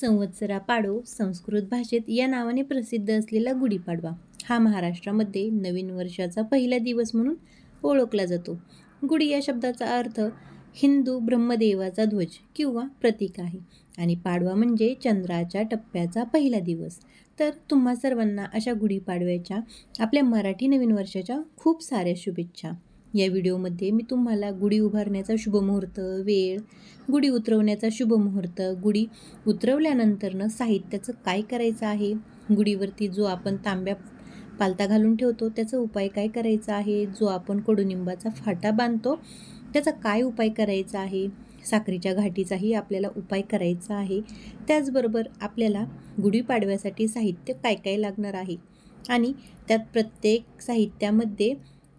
संवत्सरा पाडो संस्कृत भाषेत या नावाने प्रसिद्ध असलेला गुढीपाडवा हा महाराष्ट्रामध्ये नवीन वर्षाचा पहिला दिवस म्हणून ओळखला जातो. गुढी या शब्दाचा अर्थ हिंदू ब्रह्मदेवाचा ध्वज किंवा प्रतीक आहे आणि पाडवा म्हणजे चंद्राच्या टप्प्याचा पहिला दिवस. तर तुम्हा सर्वांना अशा गुढीपाडव्याच्या आपल्या मराठी नवीन वर्षाच्या खूप साऱ्या शुभेच्छा. या व्हिडिओमध्ये मी तुम्हाला गुढी उभारण्याचा शुभमुहूर्त वेळ गुढी उतरवण्याचा शुभमुहूर्त गुढी उतरवल्यानंतरनं साहित्याचं काय करायचं आहे गुढीवरती जो आपण तांब्या पालता घालून ठेवतो त्याचा उपाय काय करायचा आहे जो आपण कडुनिंबाचा फाटा बांधतो त्याचा काय उपाय करायचा आहे साखरेच्या घाटीचाही आपल्याला उपाय करायचा आहे त्याचबरोबर आपल्याला गुढीपाडव्यासाठी साहित्य काय काय लागणार आहे? आणि त्यात प्रत्येक साहित्यामध्ये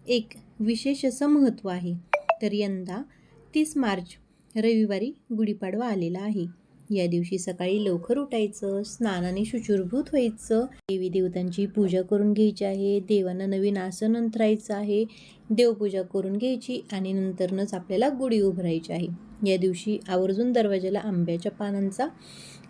एक विशेष असं महत्त्व आहे. तर यंदा तीस मार्च रविवारी गुढीपाडवा आलेला आहे. या दिवशी सकाळी लवकर उठायचं स्नानाने शुचिरभूत व्हायचं देवी देवतांची पूजा करून घ्यायची आहे देवांना नवीन आसन अंतरायचं आहे देवपूजा करून घ्यायची आणि नंतरनंच आपल्याला गुढी उभारायची आहे. या दिवशी आवर्जून दरवाजाला आंब्याच्या पानांचा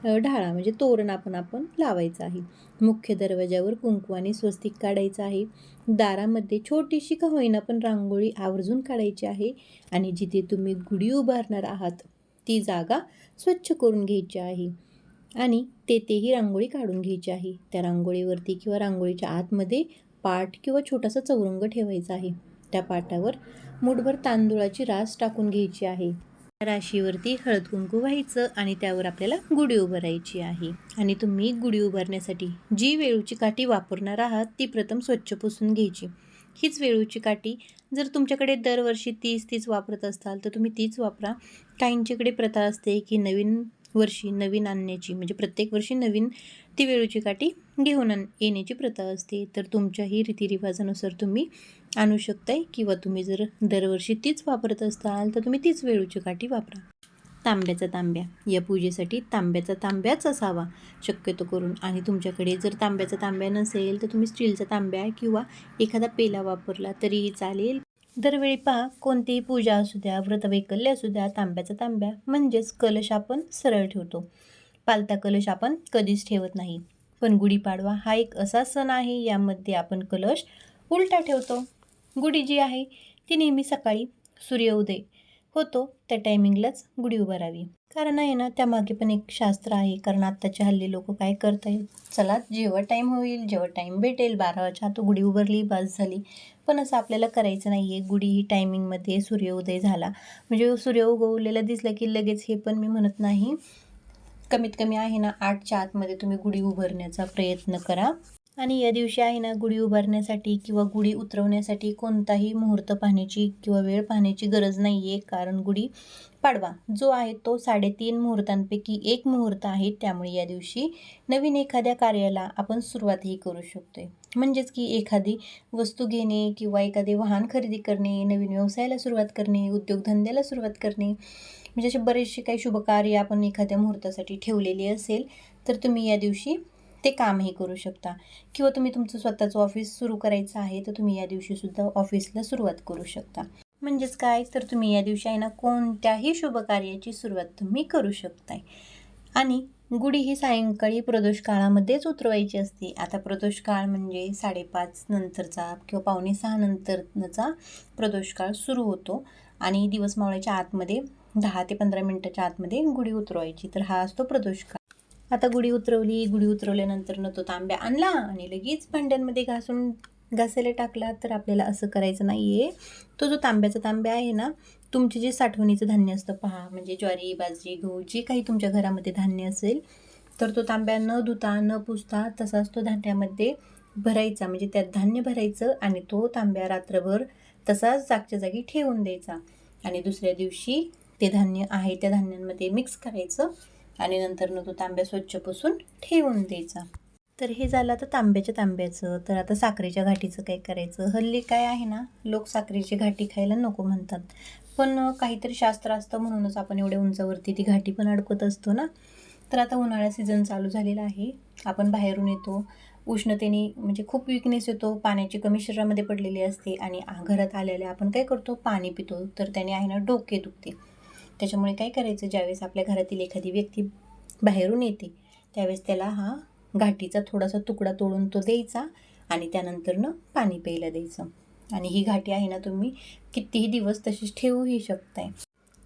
ढाळा म्हणजे तोरण आपण आपण लावायचं आहे. मुख्य दरवाजावर आणि स्वस्तिक काढायचं आहे. दारामध्ये छोटीशी का होईना पण रांगोळी आवर्जून काढायची आहे आणि जिथे तुम्ही गुढी उभारणार आहात ती जागा स्वच्छ करून घ्यायची आहे. आणि तेथेही रांगोळी काढून घ्यायची आहे. त्या रांगोळीवरती किंवा रांगोळीच्या आतमध्ये पाट किंवा छोटासा चौरंग ठेवायचा आहे. त्या पाटावर मुठभर तांदूळाची रास टाकून घ्यायची आहे. राशीवरती हळद कुंकू व्हायचं आणि त्यावर आपल्याला गुढी उभारायची आहे. आणि तुम्ही गुढी उभारण्यासाठी जी वेळूची काठी वापरणार आहात ती प्रथम स्वच्छ पुसून घ्यायची. हीच वेळूची काठी जर तुमच्याकडे दरवर्षी तीच तीच वापरत असाल तर तुम्ही तीच वापरा. काहींच्याकडे प्रथा असते की नवीन वर्षी नवीन आणण्याची म्हणजे प्रत्येक वर्षी नवीन ती वेळूची काठी घेऊन येण्याची प्रथा असते. तर तुमच्याही रीतिरिवाजानुसार तुम्ही आणू शकताय किंवा तुम्ही जर दरवर्षी तीच वापरत असाल तर तुम्ही तीच वेळूची काठी वापरा. तांब्याचा तांब्या. या पूजेसाठी तांब्याचा तांब्याच असावा शक्यतो करून. आणि तुमच्याकडे जर तांब्याचा तांब्या नसेल तर तुम्ही स्टीलचा तांब्या किंवा एखादा पेला वापरला तरीही चालेल. दरवेळी पहा कोणतीही पूजा असू द्या व्रतवैकल्य असू द्या तांब्याचा तांब्या म्हणजेच कलश आपण सरळ ठेवतो. पालता कलश आपण कधीच ठेवत नाही. पण गुढीपाडवा हा एक असा सण आहे यामध्ये आपण कलश उलटा ठेवतो. गुढी जी आहे ती नेहमी सकाळी सूर्योदय होतो त्या टायमिंगलाच गुढी उभारावी. कारण आहे ना त्यामागे पण एक शास्त्र आहे कारण आत्ताच्या हल्ली लोक काय करतायत? चला जेव्हा टाईम होईल जेव्हा टाईम भेटेल बाराच्या आत गुढी उभारली बास झाली. पण असं आपल्याला करायचं नाही आहे गुढी ही टायमिंगमध्ये सूर्योदय झाला. म्हणजे सूर्य उगवलेला दिसला की लगेच हे पण मी म्हणत नाही. कमीत कमी आहे ना आठच्या आतमध्ये तुम्ही गुढी उभारण्याचा प्रयत्न करा. आणि या दिवशी आहे ना गुढी उभारण्यासाठी किंवा गुढी उतरवण्यासाठी कोणताही मुहूर्त पाहण्याची किंवा वेळ पाहण्याची गरज नाही आहे कारण गुढी पाडवा जो आहे तो साडेतीन मुहूर्तांपैकी एक मुहूर्त आहे. त्यामुळे या दिवशी नवीन एखाद्या कार्याला आपण सुरुवातही करू शकतोय. म्हणजेच की एखादी वस्तू घेणे किंवा एखादे वाहन खरेदी करणे नवीन व्यवसायाला सुरुवात करणे उद्योगधंद्याला सुरुवात करणे म्हणजे असे बरेचसे काही शुभकार्य आपण एखाद्या मुहूर्तासाठी ठेवलेली असेल तर तुम्ही या दिवशी ते कामही करू शकता. किंवा तुम्ही तुमचं स्वतःचं ऑफिस सुरू करायचं आहे तर तुम्ही या दिवशीसुद्धा ऑफिसला सुरुवात करू शकता. म्हणजेच काय? तर तुम्ही या दिवशी आहे ना कोणत्याही शुभकार्याची सुरुवात तुम्ही करू शकताय. आणि गुढी ही सायंकाळी प्रदोष काळामध्येच उतरवायची असते. आता प्रदोष काळ म्हणजे साडेपाच नंतरचा किंवा पावणे सहा नंतरचा प्रदोष काळ सुरू होतो. आणि दिवस मावळ्याच्या आतमध्ये दहा ते पंधरा मिनटाच्या आतमध्ये गुढी उतरवायची. तर हा असतो प्रदोष काळ. आता गुढी उतरवली गुढी उतरवल्यानंतर तो तांब्या आणला आणि लगेच भांड्यांमध्ये घासून घासायला टाकला. तर आपल्याला असं करायचं नाही आहे तो जो तांब्याचा तांब्या आहे ना तुमचे जे साठवणीचं धान्य असतं पहा म्हणजे ज्वारी बाजरी गहू जे काही तुमच्या घरामध्ये धान्य असेल तर तो तांब्या न धुता न पुसता तसाच तो धान्यामध्ये भरायचा. म्हणजे त्यात धान्य भरायचं आणि तो तांब्या रात्रभर तसाच जागच्या जागी ठेवून द्यायचा. आणि दुसऱ्या दिवशी ते धान्य आहे त्या धान्यांमध्ये मिक्स करायचं. आणि नंतर तो तांब्या स्वच्छ पुसून ठेवून द्यायचा. तर हे झालं आता तांब्याच्या तांब्याचं. तर आता साखरेच्या घाटीचं काय करायचं? हल्ली काय आहे ना लोक साखरेची घाटी खायला नको म्हणतात. पण काहीतरी शास्त्र असतं म्हणूनच आपण एवढ्या उंचावरती ती घाटी पण अडकत असतो ना. तर आता उन्हाळा सीझन चालू झालेला आहे. आपण बाहेरून येतो. उष्णतेने म्हणजे खूप विकनेस येतो. पाण्याची कमी शरीरामध्ये पडलेली असते आणि घरात आलेल्या आपण काय करतो? पाणी पितो. तर त्याने आहे ना डोके दुखते. त्याच्यामुळे काय करायचं? ज्यावेळेस आपल्या घरातील एखादी व्यक्ती बाहेरून येते त्यावेळेस त्याला हा घाटीचा थोडासा तुकडा तोडून तो द्यायचा आणि त्यानंतरनं पाणी प्यायला द्यायचं. आणि ही घाटी आहे ना तुम्ही कितीही दिवस तशीच ठेवूही शकताय.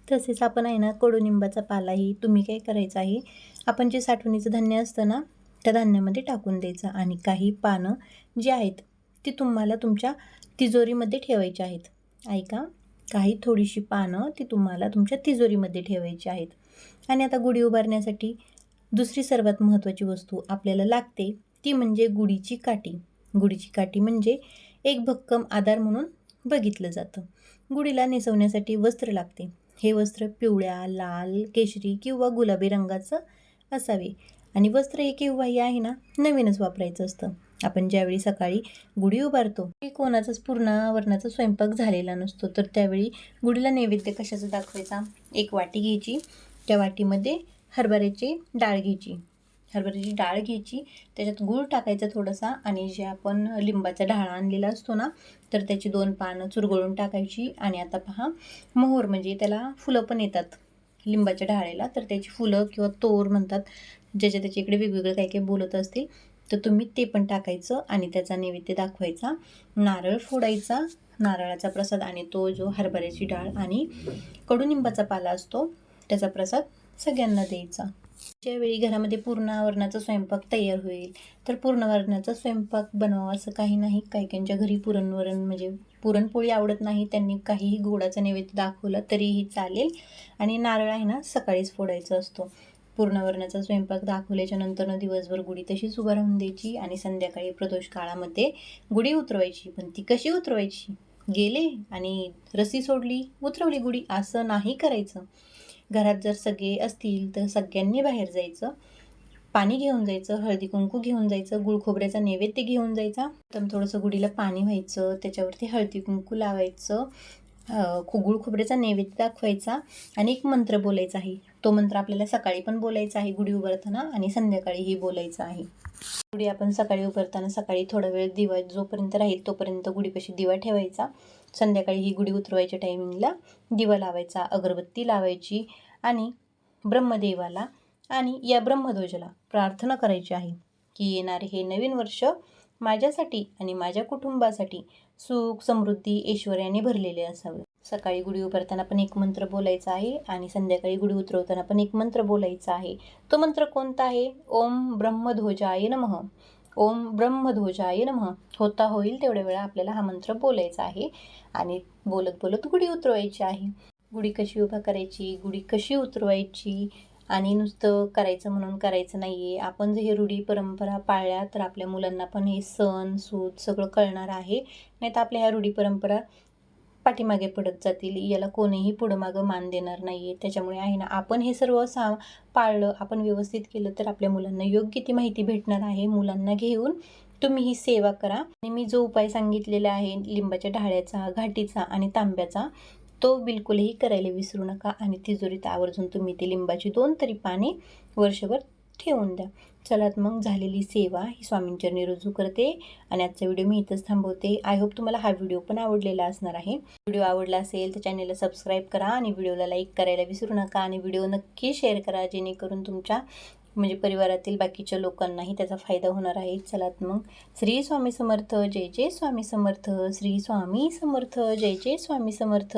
तसेच आपण आहे ना कडुनिंबाचा पालाही तुम्ही काय करायचं आहे आपण जे साठवणीचं धान्य असतं ना त्या धान्यामध्ये टाकून द्यायचं आणि काही पानं जी आहेत ती तुम्हाला तुमच्या तिजोरीमध्ये ठेवायची आहेत. ऐका. काही थोडीशी पानं ती तुम्हाला तुमच्या तिजोरीमध्ये ठेवायची आहेत. आणि आता गुढी उभारण्यासाठी दुसरी सर्वात महत्त्वाची वस्तू आपल्याला लागते ती म्हणजे गुढीची काठी. गुढीची काठी म्हणजे एक भक्कम आधार म्हणून बघितलं जातं. गुढीला नेसवण्यासाठी वस्त्र लागते. हे वस्त्र पिवळ्या लाल केशरी किंवा गुलाबी रंगाचं असावे. आणि वस्त्र हे केव्हाही आहे ना नवीनच वापरायचं असतं. आपण ज्यावेळी सकाळी गुढी उभारतो की कोणाचाच पूर्ण वर्णाचा स्वयंपाक झालेला नसतो तर त्यावेळी गुढीला नैवेद्य कशाचा दाखवायचा? एक वाटी घ्यायची त्या वाटीमध्ये हरभऱ्याची डाळ घ्यायची. हरभऱ्याची डाळ घ्यायची त्याच्यात गूळ टाकायचा थोडासा आणि जे आपण लिंबाचा ढाळा आणलेला असतो ना तर त्याची दोन पानं चुरगळून टाकायची आणि आता पहा मोहोर म्हणजे त्याला फुलं पण येतात. लिंबाच्या ढाळेला तर त्याची फुलं किंवा तोर म्हणतात ज्याच्या त्याच्या इकडे वेगवेगळं काही काही बोलत असतील तर तुम्ही ते पण टाकायचं आणि त्याचा नैवेद्य दाखवायचा. नारळ फोडायचा नारळाचा प्रसाद आणि तो जो हरभऱ्याची डाळ आणि कडुनिंबाचा पाला असतो त्याचा प्रसाद सगळ्यांना द्यायचा. ज्यावेळी घरामध्ये पूर्णावरणाचा स्वयंपाक तयार होईल तर पूर्णवरणाचा स्वयंपाक बनवावा असं काही नाही. काही काहींच्या घरी पुरणवरण म्हणजे पुरणपोळी आवडत नाही त्यांनी काहीही गोडाचा नैवेद्य दाखवला तरीही चालेल. आणि नारळ आहे ना सकाळीच फोडायचा असतो. पूर्णवर्णाचा स्वयंपाक दाखवल्याच्या नंतरनं दिवसभर गुढी तशीच उभा राहून द्यायची आणि संध्याकाळी प्रदोष काळामध्ये गुढी उतरवायची. पण ती कशी उतरवायची? गेले आणि रस्सी सोडली उतरवली गुढी. असं नाही करायचं. घरात जर सगळे असतील तर सगळ्यांनी बाहेर जायचं. पाणी घेऊन जायचं हळदी कुंकू घेऊन जायचं गुळ खोबऱ्याचा नैवेद्य घेऊन जायचा. तर थोडंसं गुढीला पाणी व्हायचं त्याच्यावरती हळदी कुंकू लावायचं. गुळ खोबऱ्याचा नैवेद्य दाखवायचा आणि एक मंत्र बोलायचा आहे. तो मंत्र आपल्याला सकाळी पण बोलायचा आहे गुढी उभारताना आणि संध्याकाळीही बोलायचं आहे. गुढी आपण सकाळी उभारताना सकाळी थोडा वेळ दिवा जोपर्यंत राहील तोपर्यंत गुढीपाशी दिवा ठेवायचा संध्याकाळी ही गुढी उतरवायच्या टायमिंगला दिवा लावायचा अगरबत्ती लावायची आणि ब्रह्मदेवाला आणि या ब्रह्मध्वजाला प्रार्थना करायची आहे की येणारे हे नवीन वर्ष माझ्यासाठी आणि माझ्या कुटुंबासाठी सुख समृद्धी ऐश्वर्याने भरलेले असावे. सकाळी गुढी उभारताना पण एक मंत्र बोलायचा आहे आणि संध्याकाळी गुढी उतरवताना पण एक मंत्र बोलायचा आहे. तो मंत्र कोणता आहे? ओम ब्रह्मध्वजाय नमः. ओम ब्रह्मध्वजाय नमः. होता होईल तेवढ्या वेळा आपल्याला हा मंत्र बोलायचा आहे आणि बोलत बोलत गुढी उतरवायची आहे. गुढी कशी उभा करायची? गुढी कशी उतरवायची? आणि नुसतं करायचं म्हणून करायचं नाही आहे आपण जर हे रूढी परंपरा पाळल्या तर आपल्या मुलांना पण हे सण सूद सगळं कळणार आहे. नाही तर आपल्या ह्या रूढी परंपरा पाठीमागे पडत जातील. याला कोणीही पुढं मागं मान देणार नाही आहे त्याच्यामुळे आहे ना आपण हे सर्व सा पाळलं आपण व्यवस्थित केलं तर आपल्या मुलांना योग्य ती माहिती भेटणार आहे. मुलांना घेऊन तुम्ही ही सेवा करा. आणि मी जो उपाय सांगितलेला आहे लिंबाच्या ढाळ्याचा घाटीचा आणि तांब्याचा तो बिलकुलही करायला विसरू नका आणि तिजोरीत आवर्जून तुम्ही ती लिंबाची दोन तरी पाने वर्षभर ठेवून द्या. चलात मग झालेली सेवा ही स्वामींचरणी रुजू करते आणि आजचा व्हिडिओ मी इथंच थांबवते. आय होप तुम्हाला हा व्हिडिओ पण आवडलेला असणार आहे. व्हिडिओ आवडला असेल तर चॅनलला सबस्क्राईब करा आणि व्हिडिओला लाईक करायला विसरू नका आणि व्हिडिओ नक्की शेअर करा जेणेकरून तुमच्या म्हणजे परिवारातील बाकीच्या लोकांनाही त्याचा फायदा होणार आहे. चलात मग. श्री स्वामी समर्थ जय जय स्वामी समर्थ श्री स्वामी समर्थ जय जय स्वामी समर्थ.